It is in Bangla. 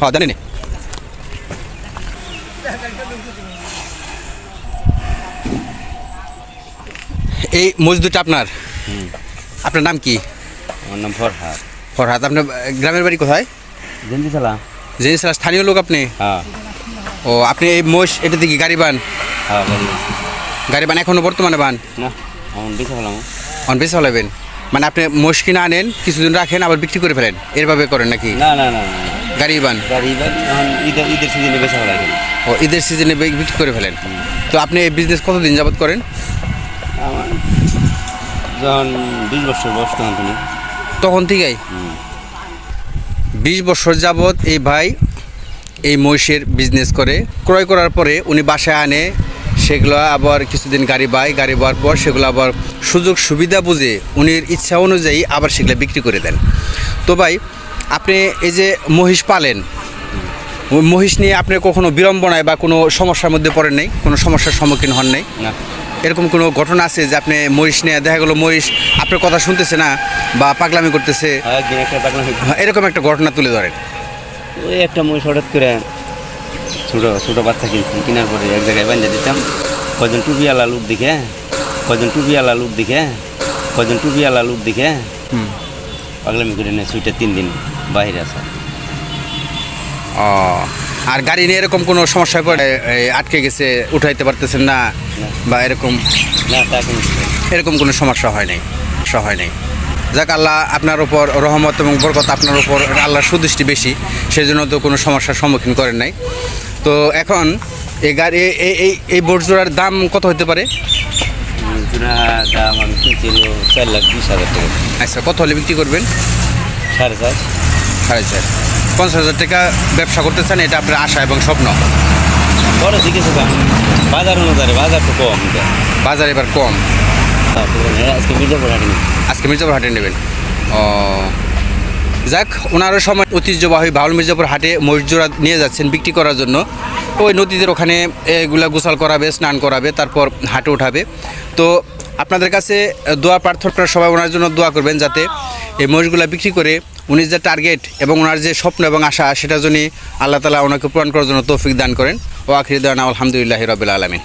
হ্যাঁ জানি নে। এই মজদুরটা আপনার? আপনার নাম কি? আমার নাম ফরহাদ। ফরহাদ আপনার গ্রামের বাড়ি কোথায়? জেন্দি সালাম জেনিস স্থানীয় লোক আপনি? হ্যাঁ। ও আপনি এই মোষ এটা দেখি গাড়ি বান? হ্যাঁ গাড়ি বান এখনও বর্তমানে বান? না। অন বেশি হলাবেন মানে আপনি মোষ কিনে আনেন কিছুদিন রাখেন আবার বিক্রি করে ফেলেন। এরভাবে করেন নাকি? না না না গাড়ি বান ঈদের ঈদের সিজনে ও ঈদের সিজনে বিক্রি করে ফেলেন। তো আপনি এই বিজনেস কতদিন যাবত করেন? যখন বিশ বছর বয়স তখন তখন থেকেই? বিশ বছর যাবৎ এই ভাই এই মহিষের বিজনেস করে। ক্রয় করার পরে উনি বাসায় আনে সেগুলো আবার কিছুদিন গাড়ি বায় গাড়ি বাওয়ার পর সেগুলো আবার সুযোগ সুবিধা বুঝে উনির ইচ্ছা অনুযায়ী আবার সেগুলো বিক্রি করে দেন। তো ভাই আপনি এই যে মহিষ পালেন মহিষ নিয়ে আপনি কখনো বিড়ম্বনায় বা কোনো সমস্যার মধ্যে পড়েন নাই? কোনো সমস্যার সম্মুখীন হন নাই? না। এরকম কোনো ঘটনা আছে যে আপনি মহিষ নিয়ে দেখা গেলো মহিষ আপনার কথা শুনতেছে না বা পাগলামি করতেছে? হয়েছে হ্যাঁ, এরকম একটা ঘটনা তুলে ধরেন। ওই একটা মহিষ হঠাৎ করে ছোটো ছোটো বাচ্চা কিনছি কেনার পরে এক জায়গায় বান্ধে দিতাম। কজন টুপিওয়ালা লোক দিকে কজন টুপিওয়ালা লোক দিকে কজন টুপিওয়ালা লোক দেখে। পাগলামি করে নেয় সুইটা তিন দিন বাইরে আসা ও আর গাড়ি নিয়ে এরকম কোনো সমস্যায় পড়ে আটকে গেছে উঠাইতে পারতেছেন না বা এরকম না তা এরকম কোনো সমস্যা হয় নাই সমস্যা হয় নাই। যাক আল্লাহ আপনার উপর রহমত এবং বরকত আপনার উপর আল্লাহর সুদৃষ্টি বেশি সেই জন্য তো কোনো সমস্যার সম্মুখীন করেন নাই। তো এখন এই গাড়ি এই- এই বোট জোড়ার দাম কত হতে পারে? জোড়া দাম আমি কিনছিল চার লাখ বিশ হাজার টাকা। আচ্ছা কত হলে বিক্রি করবেন? সাড়ে চার। সাড়ে চার। পঞ্চাশ হাজার টাকা ব্যবসা করতে চান এটা আপনার আশা এবং স্বপ্ন? বড় দাম বাজার অনুযায়ী বাজার তো কম। বাজার এবার কম। আজকে মির্জাপুর হাটে আজকে মির্জাপুর হাটে নেবেন। ও, যাক, ওনারও সময় ঐতিহ্যবাহী বাউল মির্জাপুর হাটে মহিষজোড়া নিয়ে যাচ্ছেন বিক্রি করার জন্য। ওই নদীদের ওখানে এগুলা গোসল করাবে, স্নান করাবে, তারপর হাটে উঠাবে। তো আপনাদের কাছে দোয়া প্রার্থনা সবাই ওনার জন্য দোয়া করবেন যাতে এই মহিষগুলা বিক্রি করে উনি যে টার্গেট এবং ওনার যে স্বপ্ন এবং আশা, সেটা জন্য আল্লাহ তালা ওনাকে পূরণ করার জন্য তৌফিক দান করেন। ও আখির দান আলহামদুলিল্লাহ রবিল আলমিন।